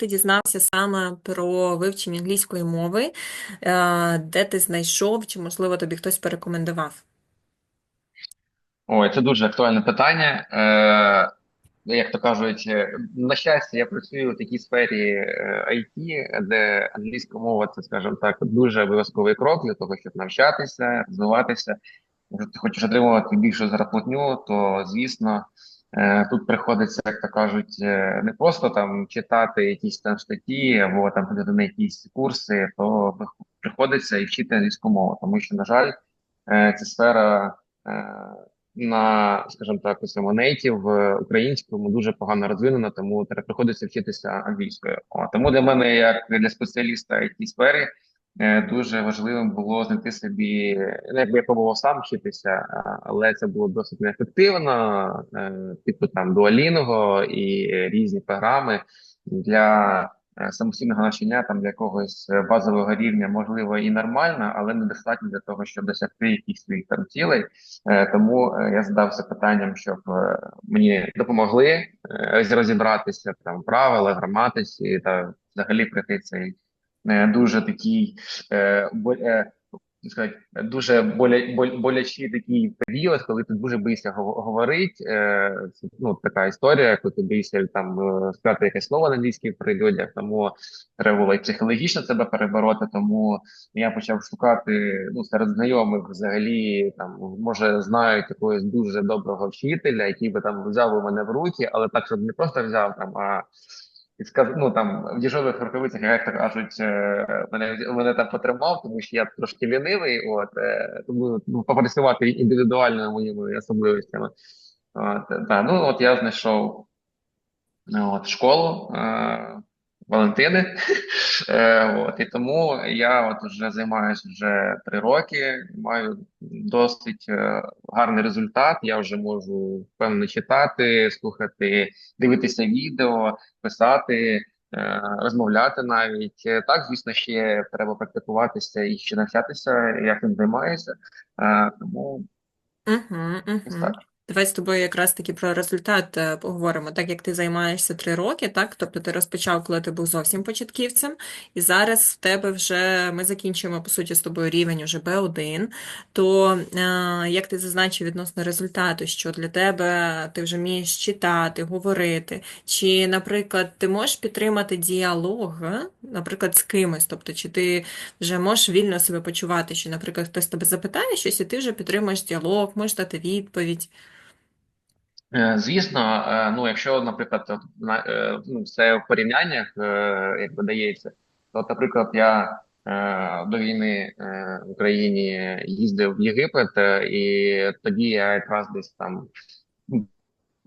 ти дізнався саме про вивчення англійської мови? Е, Де ти знайшов, чи, можливо, тобі хтось порекомендував? Ой, це дуже актуальне питання. Е, як то кажуть, е, на щастя, я працюю в такій сфері IT, де англійська мова це, скажімо так, дуже обов'язковий крок для того, щоб навчатися, розвиватися. Якщо ти хочеш отримувати більшу зарплатню, то звісно, тут приходиться, як то кажуть, е, не просто там читати якісь там статті або там ходити на якісь курси, то приходиться і вчити англійську мову, тому що, на жаль, е, ця сфера. е, на, скажімо так, у в українському дуже погано розвинена, тому приходиться вчитися англійською. О, тому для мене, як для спеціаліста it сфері, е, дуже важливим було знайти собі, ну, якби я пробував сам вчитися, але це було досить неефективно, е, типу там Duolingo і різні програми для е, самостійного навчання, там для якогось е, базового рівня, можливо, і нормально, але недостатньо для того, щоб досягти якихось своїх там цілей. Е, Тому е, я задався питанням, щоб е, мені допомогли е, розібратися там в правилах, граматиці та взагалі пройти цей е, дуже такий е, е, сказати, дуже боля, болячий такий період, коли ти дуже боїшся гов- говорити. Е, це, ну, така історія, коли ти боїшся там е, сказати якесь слово на англійській при людях, тому треба було і психологічно себе перебороти, тому я почав шукати ну серед знайомих взагалі там може знають якогось дуже доброго вчителя, який би там взяв у мене в руки, але так, щоб не просто взяв там, а і сказ, ну там в діжових рукавицях, як кажуть, е, мене мене там потримав, тому що я трошки лінивий. От е, тому ну, попрацювати індивідуально моїми особливостями. От, та, ну от я знайшов От, школу е, Валентини. Е, от, і тому я от вже займаюся вже три роки, маю досить е, гарний результат. Я вже можу впевнено читати, слухати, дивитися відео, писати, е, розмовляти навіть. Е, Так, звісно, ще треба практикуватися і ще навчатися, як цим займаюся. Е, тому Угу, угу. так. Давай з тобою якраз таки про результат е, поговоримо. Так як ти займаєшся три роки, так? Тобто ти розпочав, коли ти був зовсім початківцем, і зараз в тебе вже ми закінчуємо, по суті, з тобою рівень уже B1, то е, як ти зазначив відносно результату, що для тебе ти вже вмієш читати, говорити, чи, наприклад, ти можеш підтримати діалог, е, наприклад, з кимось, тобто, чи ти вже можеш вільно себе почувати, що, наприклад, хтось тебе запитає щось, і ти вже підтримуєш діалог, можеш дати відповідь. Е, Звісно, е, ну якщо, наприклад, на- е, ну, все в порівняннях як видається, то, наприклад, я до війни в Україні їздив в Єгипет, і тоді я якраз десь там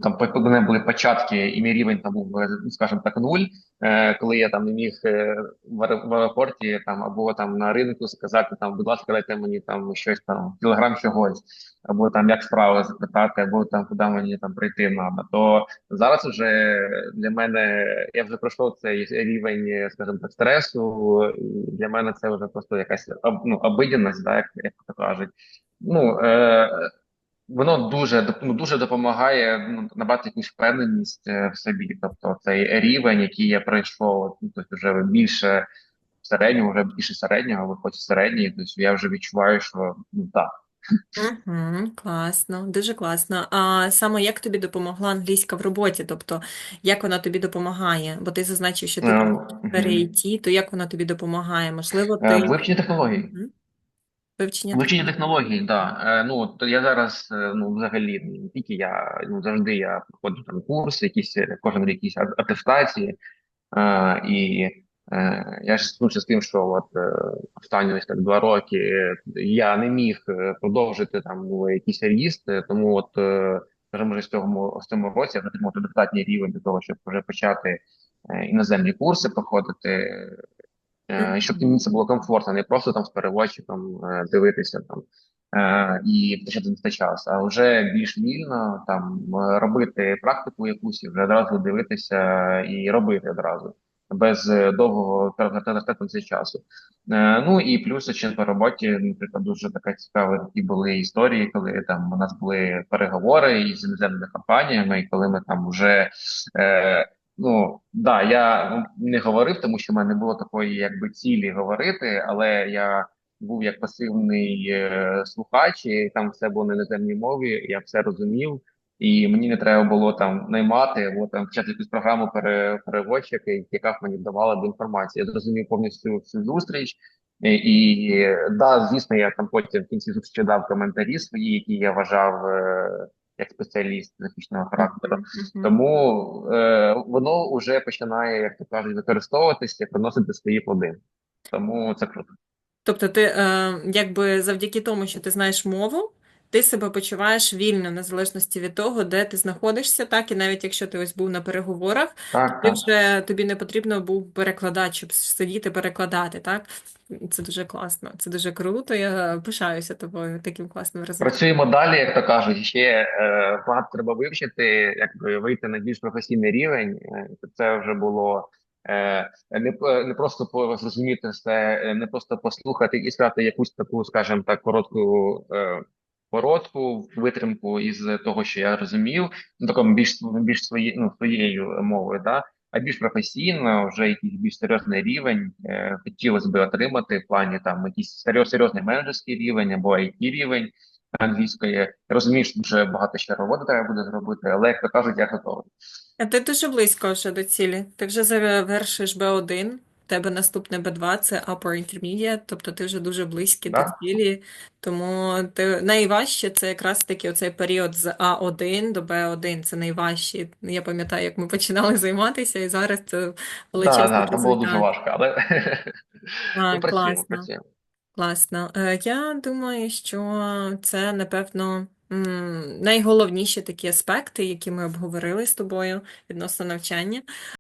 там по- мене були початки, і мій рівень там був, е, ну, скажімо так, нуль. Е, коли я там не міг е, в аеропорті там або там на ринку сказати там, будь ласка, дайте мені там щось там, кілограм чогось, або там як справи запитати, або там куди мені там прийти надо. То зараз вже для мене я вже пройшов цей рівень, скажімо так, стресу, і для мене це вже просто якась ну, обидяність, да, як, як то кажуть. Ну, е, Воно дуже ну, дуже допомагає ну, набрати якусь впевненість е, в собі. Тобто цей рівень, який я пройшов, ну тобто вже більше середнього, вже більше середнього, виходить середній, тобто я вже відчуваю, що ну так. Угу, класно, дуже класно. А саме як тобі допомогла англійська в роботі? Тобто, як вона тобі допомагає? Бо ти зазначив, що ти мгм. IT, то як вона тобі допомагає? Можливо, Е, ти Вивчення технологій. Вивчення Вивчення технологій. да. Е, ну то я зараз, е, ну взагалі не тільки я, ну завжди я проходжу там курси, якісь е, кожен рік якісь атестації. Е, і е, я ж стикнувся з тим, що от е, останні ось так два роки я не міг е, продовжити там ну, якийсь ріст, тому от е, скажімо, вже з цього з цьому році я отримав достатній рівень для того, щоб вже почати іноземні курси проходити, і щоб мені це було комфортно, не просто там з переводчиком е, дивитися там. е, І це час, а вже більш вільно там е, робити практику якусь і вже одразу дивитися і робити одразу без е, довгого на часу. Е, Ну і плюс ще по роботі, наприклад, дуже така цікава такі були історії, коли там у нас були переговори із іноземними компаніями, і коли ми там вже е, ну да, я не говорив, тому що в мене не було такої якби цілі говорити, але я був як пасивний е, слухач, і там все було на іноземній мові, я все розумів, і мені не треба було там наймати або там вчати якусь програму пере, переводчика, яка мені давала б інформацію. Я зрозумів повністю всю зустріч. І, і да, звісно, я там потім в кінці зустрічі дав коментарі свої, які я вважав е, як спеціаліст технічного характеру. Мгм. Тому е, воно вже починає, як то кажуть, використовуватися, приносити свої плоди. Тому це круто. Тобто ти е, якби завдяки тому, що ти знаєш мову, ти себе почуваєш вільно, незалежності від того, де ти знаходишся, так, і навіть якщо ти ось був на переговорах, Так, ти вже тобі не потрібно був перекладач, щоб сидіти перекладати, так? Це дуже класно, це дуже круто. Я пишаюся тобою таким класним результатом. Працюємо далі, як то кажуть, ще е, багато треба вивчити, якби вийти на більш професійний рівень. Е, Це вже було е, не, не просто зрозуміти все, не просто послухати і сказати якусь таку, скажімо так, коротку е, коротку витримку із того, що я розумів, ну такому більш більш свої, ну, своєю мовою, да. А більш професійно, вже якийсь більш серйозний рівень е, хотілося б отримати в плані там якийсь серйозний менеджерський рівень або IT рівень англійської. Розумію, що дуже багато ще роботи треба буде зробити, але як то кажуть, я готовий. А ти дуже близько вже до цілі. Ти вже завершиш B1, в тебе наступне B2 це Upper Intermediate, тобто ти вже дуже близький до Да? цілі. Тому ти найважче це якраз таки оцей період з А1 до Б1. Це найважче. Я пам'ятаю, як ми починали займатися, і зараз це Да, величезний да, там було дуже важко, але А, працюємо, класно. працюємо. Класно. Е, Я думаю, що це, напевно, найголовніші такі аспекти, які ми обговорили з тобою відносно навчання.